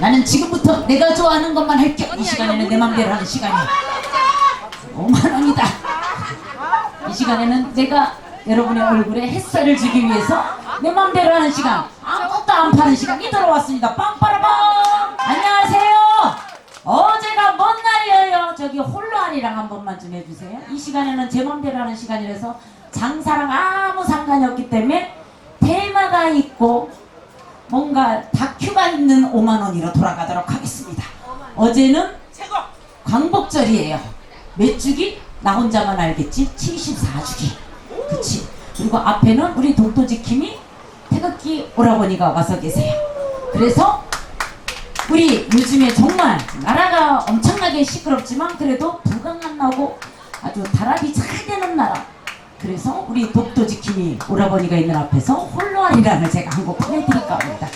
나는 지금부터 내가 좋아하는 것만 할게. 이 시간에는 내 맘대로 하는 시간이야. 5만 원이다. 이 시간에는 내가 여러분의 얼굴에 햇살을 주기 위해서 내 맘대로 하는 시간, 아무것도 안 파는 시간이 들어왔습니다. 빵빠라빵! 안녕하세요. 어제가 먼 날이에요. 저기 홀로아리랑 한 번만 좀 해주세요. 이 시간에는 제 맘대로 하는 시간이라서 장사랑 아무 상관이 없기 때문에 테마가 있고 뭔가 다큐가 있는 5만 원으로 돌아가도록 하겠습니다. 어제는 광복절이에요. 몇 주기? 나 혼자만 알겠지? 74주기. 그치? 그리고 앞에는 우리 독도지킴이 태극기 오라버니가 와서 계세요. 그래서 우리 요즘에 정말 나라가 엄청나게 시끄럽지만 그래도 부강 안 나고 아주 단합이 잘 되는 나라. 그래서 우리 독도 지킴이 오라버니가 있는 앞에서 홀로아리랑을 제가 한 곡 보내드릴까 합니다.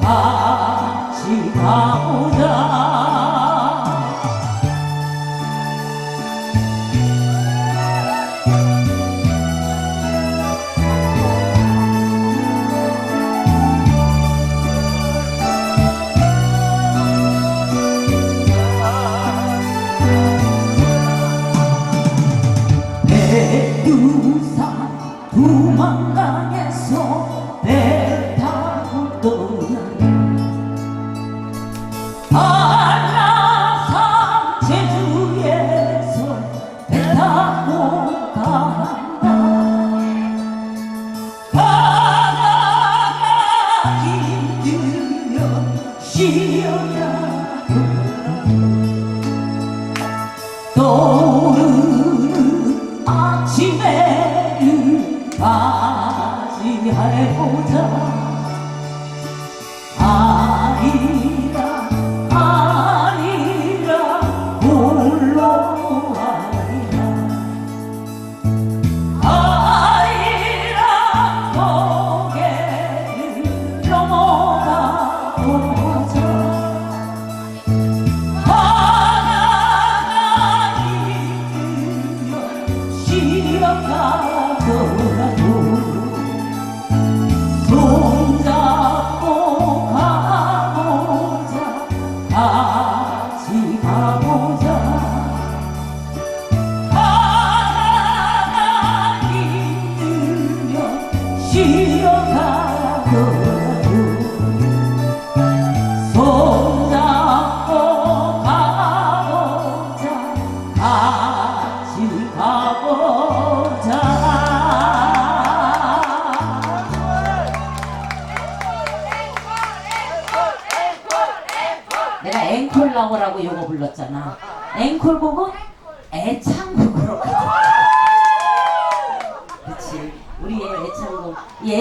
같이 가보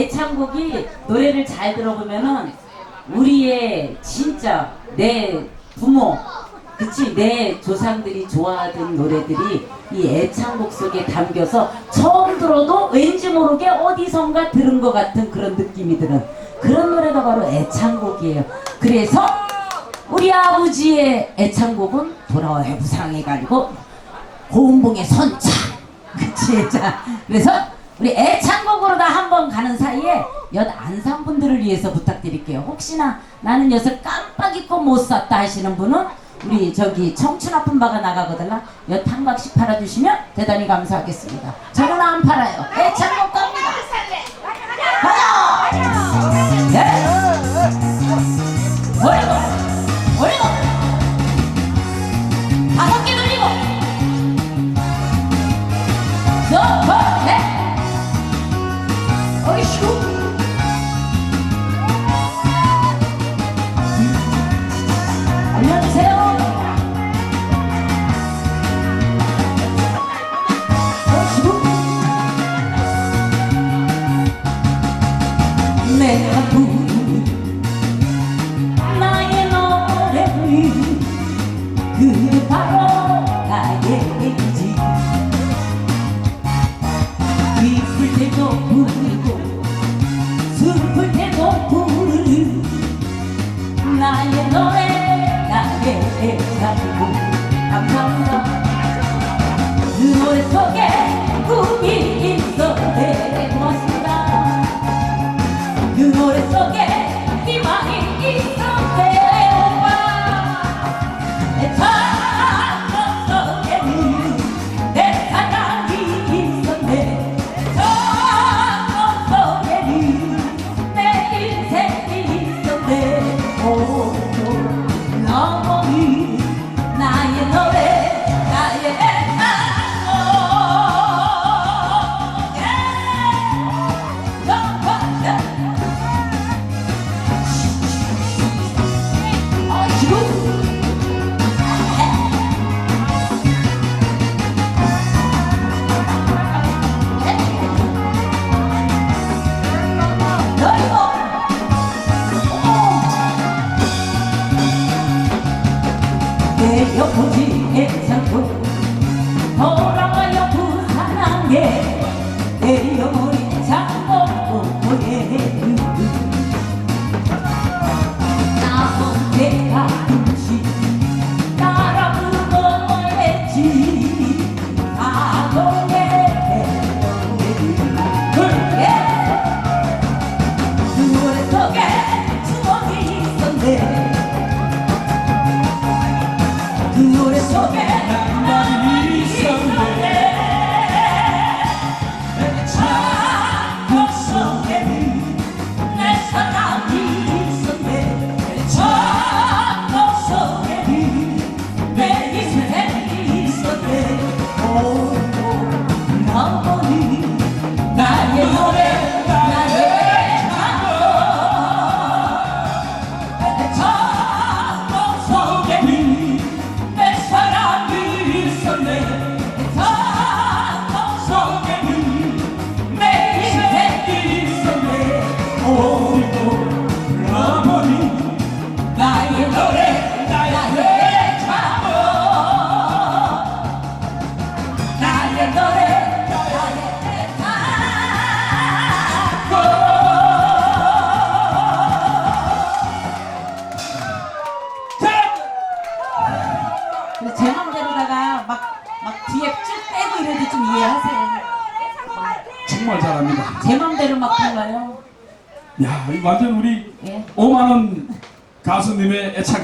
애창곡. 이 애창곡이 노래를 잘 들어보면은 우리의 진짜 내 부모, 그치. 내 조상들이 좋아하던 노래들이 이 애창곡 속에 담겨서 처음 들어도 왠지 모르게 어디선가 들은 것 같은 그런 느낌이 드는 그런 노래가 바로 애창곡이에요. 그래서 우리 아버지의 애창곡은 돌아와요 부상해가 아니고 고운봉의 선차 그치 자 그래서 우리 애창곡으로 다 한번 가는 사이에 엿 안산분들을 위해서 부탁드릴게요. 혹시나 나는 엿을 깜빡 잊고 못 샀다 하시는 분은 우리 저기 청춘 아픈 바가 나가거든요. 엿 한 박씩 팔아주시면 대단히 감사하겠습니다. 저는 안 팔아요. 애창곡 갑니다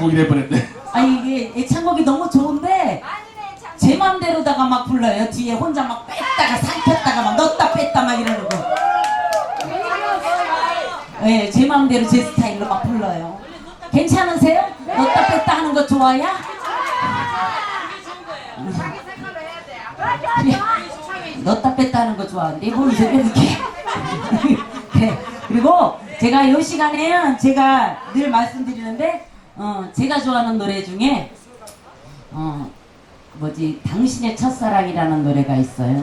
애창곡이 돼버렸네. 아니 이게 애창곡이 너무 좋은데 제 맘대로다가 막 불러요. 뒤에 혼자 막 뺐다가 삼켰다가 막 넣었다 뺐다 막 이러는 거. 예, 제 맘대로 제 스타일로 막 불러요. 괜찮으세요? 넣었다 뺐다 하는 거 좋아요? 넣었다 뺐다 하는 거 좋아하는데 뭘 이렇게 이렇게 네. 그리고 제가 이 시간에는 제가 늘 말씀드리는데 어, 제가 좋아하는 노래 중에 어 뭐지 당신의 첫사랑이라는 노래가 있어요.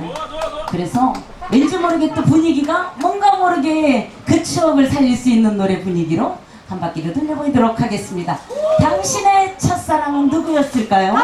그래서 왠지 모르게 또 분위기가 뭔가 모르게 그 추억을 살릴 수 있는 노래 분위기로 한 바퀴를 돌려보도록 하겠습니다. 당신의 첫사랑은 누구였을까요?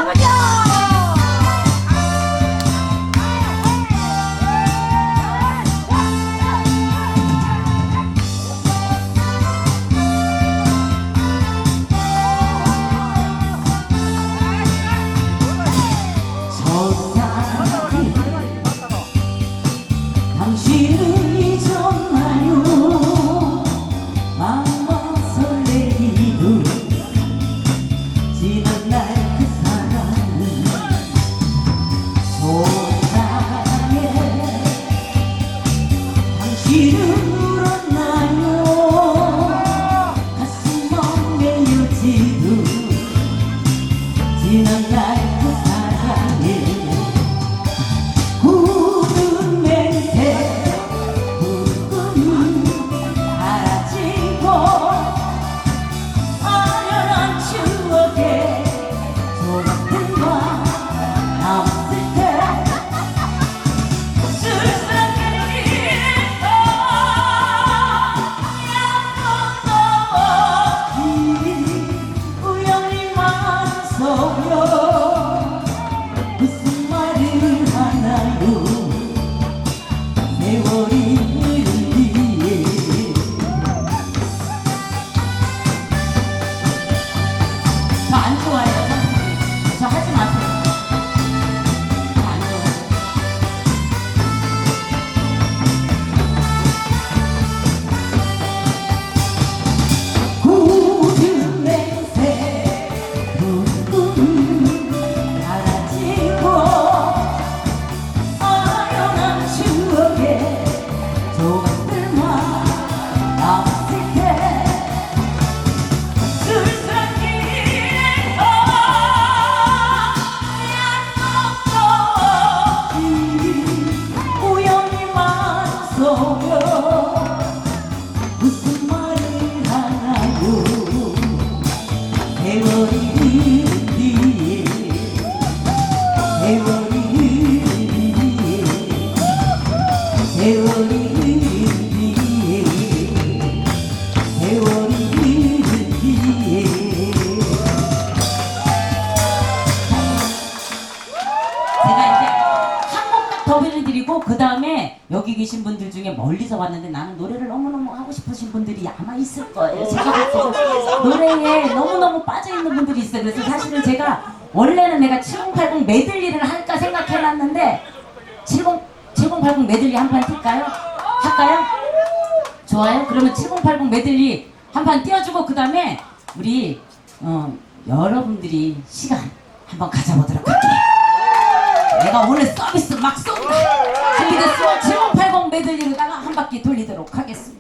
있을 거예요. 제가 봤을 때 노래에 너무너무 빠져있는 분들이 있어요. 그래서 사실은 제가 원래는 내가 7080 메들리를 할까 생각해놨는데 70, 7080 메들리 한 판 뛸까요? 할까요? 좋아요? 그러면 7080 메들리 한 판 띄워주고 그 다음에 우리 어, 여러분들이 시간 한번 가져보도록 할게요. 내가 오늘 서비스 막 쏜다. 준비됐어? 7080 메들리로다가 한 바퀴 돌리도록 하겠습니다.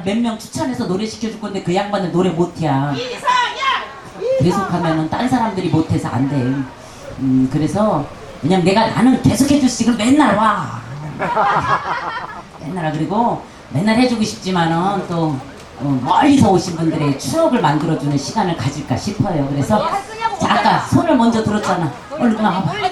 사람 몇명 추천해서 노래 시켜줄 건데 그 양반은 노래 못해. 계속 하면은 딴 사람들이 못해서 안 돼. 음 그래서 왜냐면 내가 나는 계속 해줬지 그럼 맨날 와. 맨날 와. 그리고 맨날 해주고 싶지만은 또 어, 멀리서 오신 분들의 추억을 만들어주는 시간을 가질까 싶어요. 그래서 자, 아까 손을 먼저 들었잖아. 얼른 와봐.